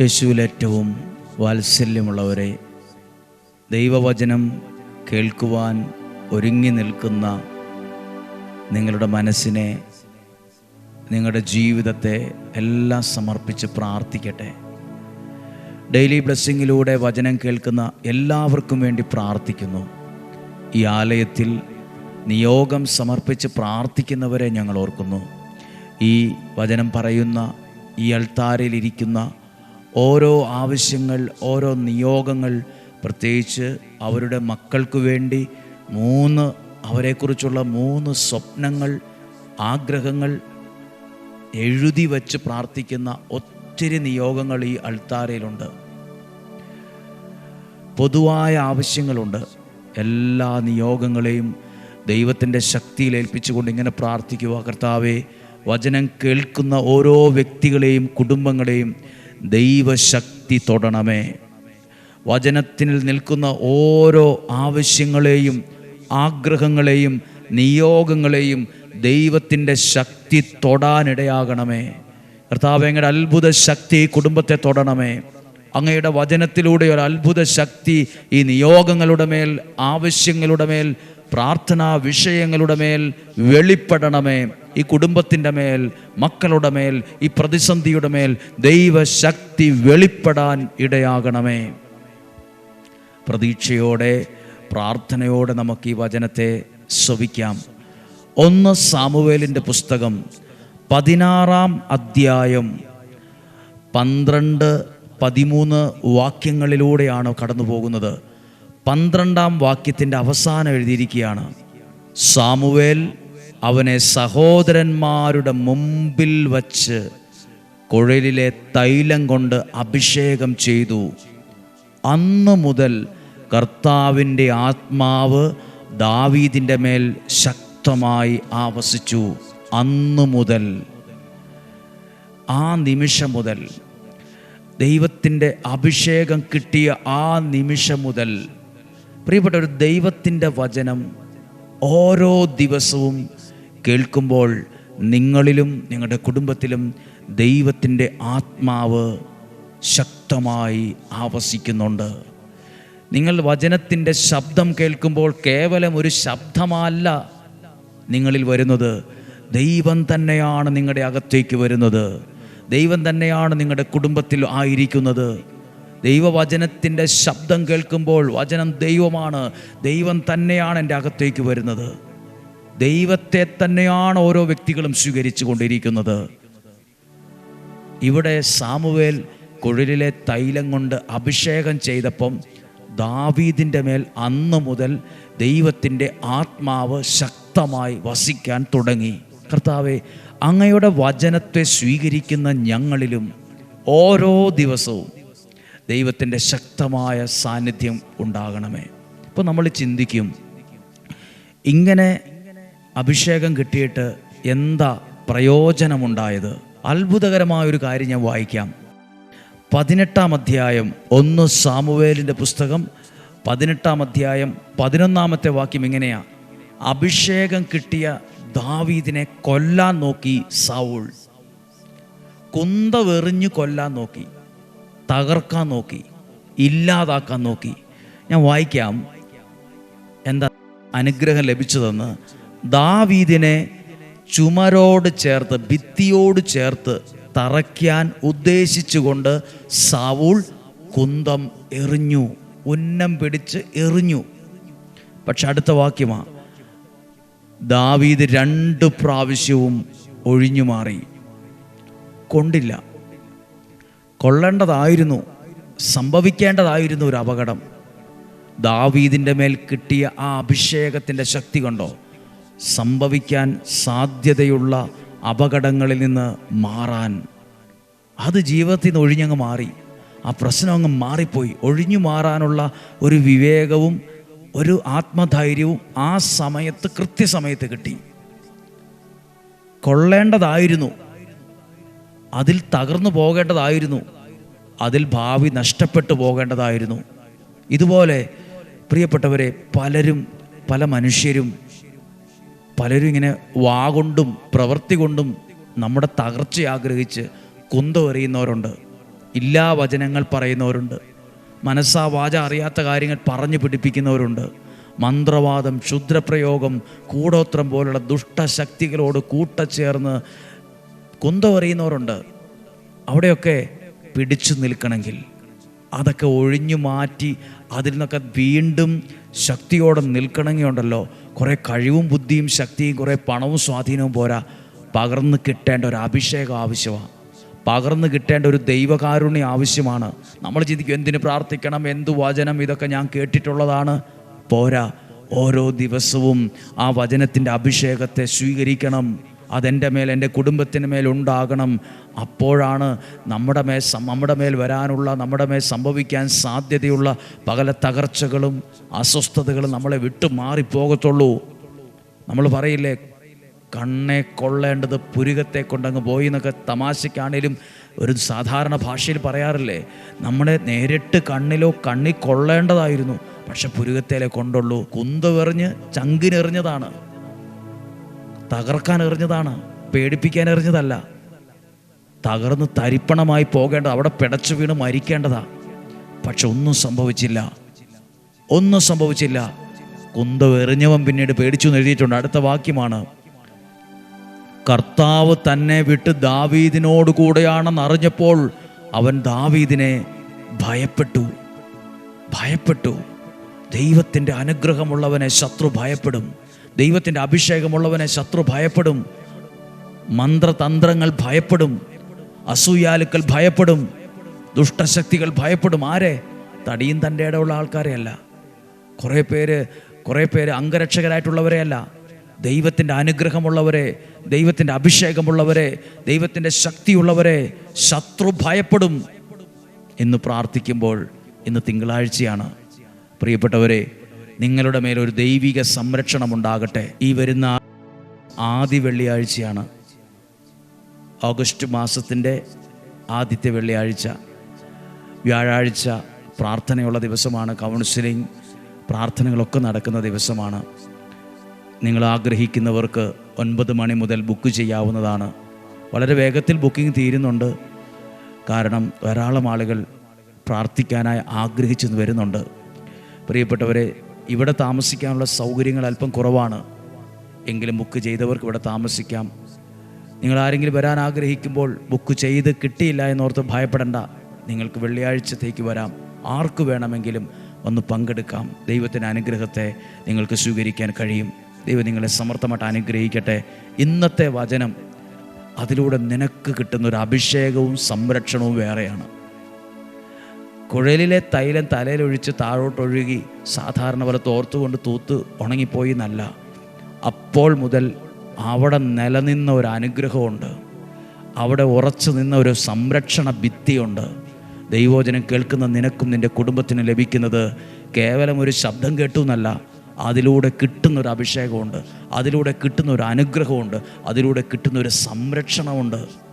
യേശുവിൽ ഏറ്റവും വാത്സല്യമുള്ളവരെ ദൈവവചനം കേൾക്കുവാൻ ഒരുങ്ങി നിൽക്കുന്ന നിങ്ങളുടെ മനസ്സിനെ നിങ്ങളുടെ ജീവിതത്തെ എല്ലാം സമർപ്പിച്ച് പ്രാർത്ഥിക്കട്ടെ. ഡെയിലി ബ്ലെസ്സിങ്ങിലൂടെ വചനം കേൾക്കുന്ന എല്ലാവർക്കും വേണ്ടി പ്രാർത്ഥിക്കുന്നു. ഈ ആലയത്തിൽ നിയോഗം സമർപ്പിച്ച് പ്രാർത്ഥിക്കുന്നവരെ ഞങ്ങൾ ഓർക്കുന്നു. ഈ വചനം പറയുന്ന ഈ അൾത്താരയിലിരിക്കുന്ന ഓരോ ആവശ്യങ്ങൾ ഓരോ നിയോഗങ്ങൾ പ്രത്യേകിച്ച് അവരുടെ മക്കൾക്ക് വേണ്ടി മൂന്ന് അവരെക്കുറിച്ചുള്ള മൂന്ന് സ്വപ്നങ്ങൾ ആഗ്രഹങ്ങൾ എഴുതി വച്ച് പ്രാർത്ഥിക്കുന്ന ഒത്തിരി നിയോഗങ്ങൾ ഈ അൾത്താരയിലുണ്ട്. പൊതുവായ ആവശ്യങ്ങളുണ്ട്. എല്ലാ നിയോഗങ്ങളെയും ദൈവത്തിന്റെ ശക്തിയിൽ ഏൽപ്പിച്ചുകൊണ്ട് ഇങ്ങനെ പ്രാർത്ഥിക്കുക. കർത്താവെ വചനം കേൾക്കുന്ന ഓരോ വ്യക്തികളെയും കുടുംബങ്ങളെയും ദൈവശക്തി തൊടണമേ. വചനത്തിൽ നിൽക്കുന്ന ഓരോ ആവശ്യങ്ങളെയും ആഗ്രഹങ്ങളെയും നിയോഗങ്ങളെയും ദൈവത്തിന്റെ ശക്തി തൊടാനിടയാകണമേ. കർത്താവ് അങ്ങയുടെ അത്ഭുത ശക്തി കുടുംബത്തെ തൊടണമേ. അങ്ങയുടെ വചനത്തിലൂടെ ഒരു അത്ഭുത ശക്തി ഈ നിയോഗങ്ങളുടെ മേൽ ആവശ്യങ്ങളുടെ മേൽ പ്രാർത്ഥനാ വിഷയങ്ങളുടെ മേൽ വെളിപ്പെടണമേ. ഈ കുടുംബത്തിന്റെ മേൽ മക്കളുടെ മേൽ ഈ പ്രതിസന്ധിയുടെ മേൽ ദൈവശക്തി വെളിപ്പെടാൻ ഇടയാകണമേ. പ്രതീക്ഷയോടെ പ്രാർത്ഥനയോടെ നമുക്ക് ഈ വചനത്തെ ശ്രവിക്കാം. ഒന്ന് സാമുവേലിന്റെ പുസ്തകം പതിനാറാം അധ്യായം പന്ത്രണ്ട് പതിമൂന്ന് വാക്യങ്ങളിലൂടെയാണ് കടന്നു പോകുന്നത്. പന്ത്രണ്ടാം വാക്യത്തിന്റെ അവസാനം എഴുതിയിരിക്കുകയാണ്. സാമുവേൽ അവനെ സഹോദരന്മാരുടെ മുമ്പിൽ വച്ച് കുഴലിലെ തൈലം കൊണ്ട് അഭിഷേകം ചെയ്തു. അന്ന് മുതൽ കർത്താവിന്റെ ആത്മാവ് ദാവീദിന്റെ മേൽ ശക്തമായി ആവസിച്ചു. അന്ന് മുതൽ ആ നിമിഷം മുതൽ ദൈവത്തിന്റെ അഭിഷേകം കിട്ടിയ ആ നിമിഷം മുതൽ പ്രിയപ്പെട്ട ഒരു ദൈവത്തിന്റെ വചനം ഓരോ ദിവസവും കേൾക്കുമ്പോൾ നിങ്ങളിലും നിങ്ങളുടെ കുടുംബത്തിലും ദൈവത്തിന്റെ ആത്മാവ് ശക്തമായി ആവസിക്കുന്നുണ്ട്. നിങ്ങൾ വചനത്തിന്റെ ശബ്ദം കേൾക്കുമ്പോൾ കേവലം ഒരു ശബ്ദമല്ല നിങ്ങളിൽ വരുന്നത്. ദൈവം തന്നെയാണ് നിങ്ങളുടെ അകത്തേക്ക് വരുന്നത്. ദൈവം തന്നെയാണ് നിങ്ങളുടെ കുടുംബത്തിൽ ആയിരിക്കുന്നത്. ദൈവവചനത്തിന്റെ ശബ്ദം കേൾക്കുമ്പോൾ വചനം ദൈവമാണ്. ദൈവം തന്നെയാണ് എന്റെ അകത്തേക്ക് വരുന്നത്. ദൈവത്തെ തന്നെയാണ് ഓരോ വ്യക്തികളും സ്വീകരിച്ചു കൊണ്ടിരിക്കുന്നത് ഇവിടെ സാമുവേൽ കുഴലിലെ തൈലം കൊണ്ട് അഭിഷേകം ചെയ്തപ്പം ദാവീദിന്റെ മേൽ അന്ന് മുതൽ ദൈവത്തിന്റെ ആത്മാവ് ശക്തമായി വസിക്കാൻ തുടങ്ങി. കർത്താവെ അങ്ങയുടെ വചനത്തെ സ്വീകരിക്കുന്ന ഞങ്ങളിലും ഓരോ ദിവസവും ദൈവത്തിന്റെ ശക്തമായ സാന്നിധ്യം ഉണ്ടാകണമേ. ഇപ്പോൾ നമ്മൾ ചിന്തിക്കും ഇങ്ങനെ അഭിഷേകം കിട്ടിയിട്ട് എന്താ പ്രയോജനമുണ്ടായത്? അത്ഭുതകരമായ ഒരു കാര്യം ഞാൻ വായിക്കാം. പതിനെട്ടാം അധ്യായം ഒന്ന് സാമുവേലിന്റെ പുസ്തകം പതിനെട്ടാം അധ്യായം പതിനൊന്നാമത്തെ വാക്യം ഇങ്ങനെയാണ് അഭിഷേകം കിട്ടിയ ദാവീദിനെ കൊല്ലാൻ നോക്കി സൗൾ കുന്തവെറിഞ്ഞു കൊല്ലാൻ നോക്കി തകർക്കാൻ നോക്കി ഇല്ലാതാക്കാൻ നോക്കി. ഞാൻ വായിക്കാം. എന്താ അനുഗ്രഹം ലഭിച്ചതെന്ന് ദാവീദിനെ ചുമരോട് ചേർത്ത് ഭിത്തിയോട് ചേർത്ത് തറയ്ക്കാൻ ഉദ്ദേശിച്ചുകൊണ്ട് സാവൂൾ കുന്തം എറിഞ്ഞു ഉന്നം പിടിച്ച് എറിഞ്ഞു. പക്ഷെ അടുത്ത വാക്യമാ ദാവീദ് രണ്ട് പ്രാവശ്യവും ഒഴിഞ്ഞു മാറി. കൊണ്ടില്ല. കൊള്ളേണ്ടതായിരുന്നു സംഭവിക്കേണ്ടതായിരുന്നു ഒരു അപകടം. ദാവീദിന്റെ മേൽ കിട്ടിയ ആ അഭിഷേകത്തിന്റെ ശക്തി കണ്ടോ? സംഭവിക്കാൻ സാധ്യതയുള്ള അപകടങ്ങളിൽ നിന്ന് മാറാൻ. അത് ജീവിതത്തിൽ നിന്ന് ഒഴിഞ്ഞങ്ങ് മാറി. ആ പ്രശ്നം അങ്ങ് മാറിപ്പോയി. ഒഴിഞ്ഞു മാറാനുള്ള ഒരു വിവേകവും ഒരു ആത്മധൈര്യവും ആ സമയത്ത് കൃത്യസമയത്ത് കിട്ടി. കൊള്ളേണ്ടതായിരുന്നു. അതിൽ തകർന്നു പോകേണ്ടതായിരുന്നു. അതിൽ ഭാവി നഷ്ടപ്പെട്ടു പോകേണ്ടതായിരുന്നു. ഇതുപോലെ പ്രിയപ്പെട്ടവരെ പലരും പല മനുഷ്യരും പലരും ഇങ്ങനെ വാകൊണ്ടും പ്രവൃത്തി കൊണ്ടും നമ്മുടെ തകർച്ച ആഗ്രഹിച്ച് കുന്തം എറിയുന്നവരുണ്ട് ഇല്ലാ വചനങ്ങൾ പറയുന്നവരുണ്ട്. മനസ്സാ വാച അറിയാത്ത കാര്യങ്ങൾ പറഞ്ഞു പിടിപ്പിക്കുന്നവരുണ്ട്. മന്ത്രവാദം ക്ഷുദ്രപ്രയോഗം കൂടോത്രം പോലുള്ള ദുഷ്ടശക്തികളോട് കൂട്ടച്ചേർന്ന് കുന്തവറിയുന്നവരുണ്ട് അവിടെയൊക്കെ പിടിച്ചു നിൽക്കണമെങ്കിൽ അതൊക്കെ ഒഴിഞ്ഞു മാറ്റി അതിൽ നിന്നൊക്കെ വീണ്ടും ശക്തിയോടെ നിൽക്കണമെങ്കിൽ ഉണ്ടല്ലോ. കുറേ കഴിവും ബുദ്ധിയും ശക്തിയും കുറേ പണവും സ്വാധീനവും പോരാ. പകർന്ന് കിട്ടേണ്ട ഒരു അഭിഷേകം ആവശ്യമാണ് പകർന്ന് കിട്ടേണ്ട ഒരു ദൈവകാരുണ്യം ആവശ്യമാണ്. നമ്മൾ ചിന്തിക്കും എന്തിനു പ്രാർത്ഥിക്കണം എന്ത് വചനം ഇതൊക്കെ ഞാൻ കേട്ടിട്ടുള്ളതാണ്? പോരാ ഓരോ ദിവസവും ആ വചനത്തിന്റെ അഭിഷേകത്തെ സ്വീകരിക്കണം. അതെന്റെ മേൽ എന്റെ കുടുംബത്തിന് മേൽ ഉണ്ടാകണം. അപ്പോഴാണ് നമ്മുടെ മേൽ നമ്മുടെ മേൽ വരാനുള്ള നമ്മുടെ മേൽ സംഭവിക്കാൻ സാധ്യതയുള്ള പകല തകർച്ചകളും അസ്വസ്ഥതകളും നമ്മളെ വിട്ടു മാറിപ്പോകത്തുള്ളൂ. നമ്മൾ പറയില്ലേ കണ്ണെ കൊള്ളേണ്ടത് പുരുകത്തെ കൊണ്ടങ്ങ് പോയി എന്നൊക്കെ തമാശയ്ക്കാണേലും ഒരു സാധാരണ ഭാഷയിൽ പറയാറില്ലേ നമ്മുടെ നേരിട്ട് കണ്ണിലോ കണ്ണി കൊള്ളേണ്ടതായിരുന്നു പക്ഷെ പുരുകത്തേലെ കൊണ്ടുള്ളൂ. കുന്തവെറിഞ്ഞ് ചങ്കിനെറിഞ്ഞതാണ്. തകർക്കാൻ എറിഞ്ഞതാണ് പേടിപ്പിക്കാൻ എറിഞ്ഞതല്ല. തകർന്ന് തരിപ്പണമായി പോകേണ്ട അവിടെ പിടച്ചു വീണ് മരിക്കേണ്ടതാ. പക്ഷെ ഒന്നും സംഭവിച്ചില്ല. ഒന്നും സംഭവിച്ചില്ല. കുന്തം എറിഞ്ഞവൻ പിന്നീട് പേടിച്ചു എഴുതിയിട്ടുണ്ട്. അടുത്ത വാക്യമാണ് കർത്താവ് തന്നെ വിട്ട് ദാവീദിനോട് കൂടെയാണെന്ന് അറിഞ്ഞപ്പോൾ അവൻ ദാവീദിനെ ഭയപ്പെട്ടു. ഭയപ്പെട്ടു. ദൈവത്തിന്റെ അനുഗ്രഹമുള്ളവനെ ശത്രു ഭയപ്പെടും. ദൈവത്തിന്റെ അഭിഷേകമുള്ളവനെ ശത്രു ഭയപ്പെടും. മന്ത്രതന്ത്രങ്ങൾ ഭയപ്പെടും. അസൂയാലുക്കൾ ഭയപ്പെടും. ദുഷ്ടശക്തികൾ ഭയപ്പെടും. ആരെ? തടിയും തന്റെ ഇടമുള്ള ആൾക്കാരെയല്ല കുറേ പേര് കുറേ പേര് അംഗരക്ഷകരായിട്ടുള്ളവരെയല്ല ദൈവത്തിന്റെ അനുഗ്രഹമുള്ളവരെ ദൈവത്തിന്റെ അഭിഷേകമുള്ളവരെ ദൈവത്തിന്റെ ശക്തിയുള്ളവരെ ശത്രു ഭയപ്പെടും എന്ന് പ്രാർത്ഥിക്കുമ്പോൾ ഇന്ന് തിങ്കളാഴ്ചയാണ്. പ്രിയപ്പെട്ടവരെ നിങ്ങളുടെ മേലൊരു ദൈവിക സംരക്ഷണം ഉണ്ടാകട്ടെ. ഈ വരുന്ന ആദ്യ വെള്ളിയാഴ്ചയാണ് ഓഗസ്റ്റ് മാസത്തിന്റെ ആദ്യത്തെ വെള്ളിയാഴ്ച. വ്യാഴാഴ്ച പ്രാർത്ഥനയുള്ള ദിവസമാണ് കൗൺസിലിംഗ് പ്രാർത്ഥനകളൊക്കെ നടക്കുന്ന ദിവസമാണ്. നിങ്ങൾ ആഗ്രഹിക്കുന്നവർക്ക് ഒൻപത് മണി മുതൽ ബുക്ക് ചെയ്യാവുന്നതാണ്. വളരെ വേഗത്തിൽ ബുക്കിംഗ് തീരുന്നുണ്ട്. കാരണം ധാരാളം ആളുകൾ പ്രാർത്ഥിക്കാനായി ആഗ്രഹിച്ചു വരുന്നുണ്ട്. പ്രിയപ്പെട്ടവരെ ഇവിടെ താമസിക്കാനുള്ള സൗകര്യങ്ങൾ അല്പം കുറവാണ്. എങ്കിലും ബുക്ക് ചെയ്തവർക്ക് ഇവിടെ താമസിക്കാം. നിങ്ങൾ ആരെങ്കിലും വരാൻ ആഗ്രഹിക്കുമ്പോൾ ബുക്ക് ചെയ്ത് കിട്ടിയില്ല എന്നോർത്ത് ഭയപ്പെടേണ്ട. നിങ്ങൾക്ക് വെള്ളിയാഴ്ചത്തേക്ക് വരാം. ആർക്ക് വേണമെങ്കിലും ഒന്ന് പങ്കെടുക്കാം. ദൈവത്തിന്റെ അനുഗ്രഹത്തെ നിങ്ങൾക്ക് സ്വീകരിക്കാൻ കഴിയും. ദൈവം നിങ്ങളെ സമർത്ഥമായിട്ട് അനുഗ്രഹിക്കട്ടെ. ഇന്നത്തെ വചനം അതിലൂടെ നിനക്ക് കിട്ടുന്ന ഒരു അഭിഷേകവും സംരക്ഷണവും വേറെയാണ്. കുഴലിലെ തൈലം തലയിലൊഴിച്ച് താഴോട്ടൊഴുകി സാധാരണ പോലെ തോർത്തുകൊണ്ട് തൂത്ത് ഉണങ്ങിപ്പോയി എന്നല്ല അപ്പോൾ മുതൽ അവിടെ നിലനിന്ന ഒരു അനുഗ്രഹമുണ്ട്. അവിടെ ഉറച്ചു നിന്ന ഒരു സംരക്ഷണ ഭിത്തിയുണ്ട്. ദൈവോചനം കേൾക്കുന്ന നിനക്കും നിന്റെ കുടുംബത്തിന് ലഭിക്കുന്നത് കേവലം ഒരു ശബ്ദം കേട്ടു എന്നല്ല അതിലൂടെ കിട്ടുന്നൊരു അഭിഷേകമുണ്ട്. അതിലൂടെ കിട്ടുന്ന ഒരു അനുഗ്രഹമുണ്ട്. അതിലൂടെ കിട്ടുന്ന ഒരു സംരക്ഷണമുണ്ട്.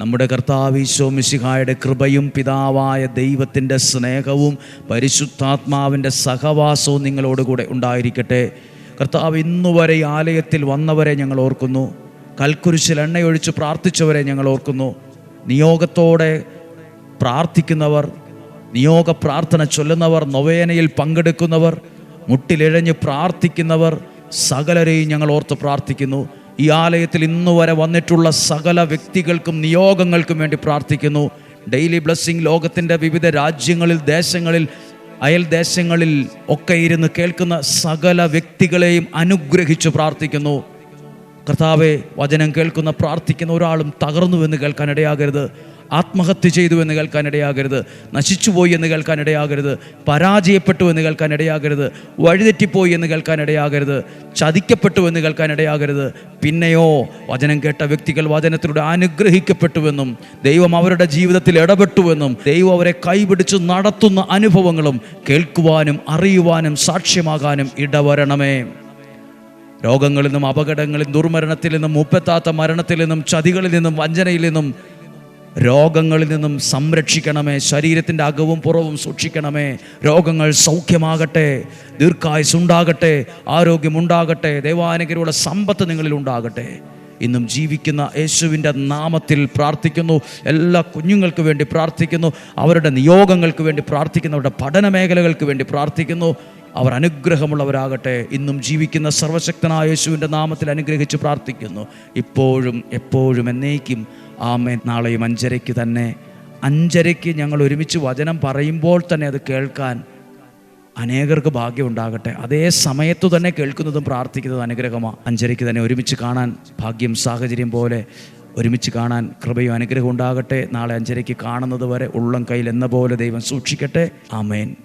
നമ്മുടെ കർത്താവീശോ മിശിഹായുടെ കൃപയും പിതാവായ ദൈവത്തിന്റെ സ്നേഹവും പരിശുദ്ധാത്മാവിന്റെ സഹവാസവും നിങ്ങളോടുകൂടെ ഉണ്ടായിരിക്കട്ടെ. കർത്താവ് ഇന്നുവരെ ഈ ആലയത്തിൽ വന്നവരെ ഞങ്ങൾ ഓർക്കുന്നു. കൽക്കുരിശിൽ എണ്ണയൊഴിച്ച് പ്രാർത്ഥിച്ചവരെ ഞങ്ങൾ ഓർക്കുന്നു. നിയോഗത്തോടെ പ്രാർത്ഥിക്കുന്നവർ നിയോഗ പ്രാർത്ഥന ചൊല്ലുന്നവർ നൊവേനയിൽ പങ്കെടുക്കുന്നവർ മുട്ടിലിഴഞ്ഞ് പ്രാർത്ഥിക്കുന്നവർ സകലരെയും ഞങ്ങൾ ഓർത്ത് പ്രാർത്ഥിക്കുന്നു. ഈ ആലയത്തിൽ ഇന്നു വരെ വന്നിട്ടുള്ള സകല വ്യക്തികൾക്കും നിയോഗങ്ങൾക്കും വേണ്ടി പ്രാർത്ഥിക്കുന്നു. ഡെയിലി ബ്ലെസ്സിങ് ലോകത്തിന്റെ വിവിധ രാജ്യങ്ങളിൽ ദേശങ്ങളിൽ അയൽ ദേശങ്ങളിൽ ഒക്കെ ഇരുന്ന് കേൾക്കുന്ന സകല വ്യക്തികളെയും അനുഗ്രഹിച്ചു പ്രാർത്ഥിക്കുന്നു. കർത്താവെ വചനം കേൾക്കുന്ന പ്രാർത്ഥിക്കുന്ന ഒരാളും തകർന്നുവെന്ന് കേൾക്കാൻ ഇടയാകരുത് ആത്മഹത്യ ചെയ്തു എന്ന് കേൾക്കാനിടയാകരുത് നശിച്ചുപോയി എന്ന് കേൾക്കാനിടയാകരുത് പരാജയപ്പെട്ടു എന്ന് കേൾക്കാനിടയാകരുത് വഴിതെറ്റിപ്പോയി എന്ന് കേൾക്കാനിടയാകരുത് ചതിക്കപ്പെട്ടു എന്ന് കേൾക്കാനിടയാകരുത് പിന്നെയോ വചനം കേട്ട വ്യക്തികൾ വചനത്തിലൂടെ അനുഗ്രഹിക്കപ്പെട്ടുവെന്നും ദൈവം അവരുടെ ജീവിതത്തിൽ ഇടപെട്ടുവെന്നും ദൈവം അവരെ കൈപിടിച്ച് നടത്തുന്ന അനുഭവങ്ങളും കേൾക്കുവാനും അറിയുവാനും സാക്ഷ്യമാകാനും ഇടവരണമേ. രോഗങ്ങളിൽ നിന്നും അപകടങ്ങളിൽ ദുർമരണത്തിൽ നിന്നും മുപ്പത്താത്ത മരണത്തിൽ നിന്നും ചതികളിൽ നിന്നും വഞ്ചനയിൽ നിന്നും രോഗങ്ങളിൽ നിന്നും സംരക്ഷിക്കണമേ. ശരീരത്തിന്റെ അകവും പുറവും സൂക്ഷിക്കണമേ. രോഗങ്ങൾ സൗഖ്യമാകട്ടെ ദീർഘായുസ് ഉണ്ടാകട്ടെ ആരോഗ്യമുണ്ടാകട്ടെ ദൈവാനുഗ്രഹമുള്ള സമ്പത്ത് നിങ്ങളിൽ ഉണ്ടാകട്ടെ. ഇന്നും ജീവിക്കുന്ന യേശുവിന്റെ നാമത്തിൽ പ്രാർത്ഥിക്കുന്നു. എല്ലാ കുഞ്ഞുങ്ങൾക്ക് വേണ്ടി പ്രാർത്ഥിക്കുന്നു. അവരുടെ നിയോഗങ്ങൾക്ക് വേണ്ടി പ്രാർത്ഥിക്കുന്നു. അവരുടെ പഠന മേഖലകൾക്ക് വേണ്ടി പ്രാർത്ഥിക്കുന്നു. അവർ അനുഗ്രഹമുള്ളവരാകട്ടെ. ഇന്നും ജീവിക്കുന്ന സർവശക്തനായ യേശുവിന്റെ നാമത്തിൽ അനുഗ്രഹിച്ച് പ്രാർത്ഥിക്കുന്നു. ഇപ്പോഴും എപ്പോഴും എന്നേക്കും. ആമേ നാളെയും അഞ്ചരയ്ക്ക് തന്നെ. അഞ്ചരയ്ക്ക് ഞങ്ങൾ ഒരുമിച്ച് വചനം പറയുമ്പോൾ തന്നെ അത് കേൾക്കാൻ അനേകർക്ക് ഭാഗ്യം ഉണ്ടാകട്ടെ. അതേ സമയത്തു തന്നെ കേൾക്കുന്നതും പ്രാർത്ഥിക്കുന്നതും അനുഗ്രഹമാണ് അഞ്ചരയ്ക്ക് തന്നെ ഒരുമിച്ച് കാണാൻ ഭാഗ്യം സാഹചര്യം പോലെ ഒരുമിച്ച് കാണാൻ കൃപയും അനുഗ്രഹം ഉണ്ടാകട്ടെ. നാളെ അഞ്ചരയ്ക്ക് കാണുന്നത് വരെ ഉള്ളം കയ്യിൽ എന്ന പോലെ ദൈവം സൂക്ഷിക്കട്ടെ. ആമേൻ.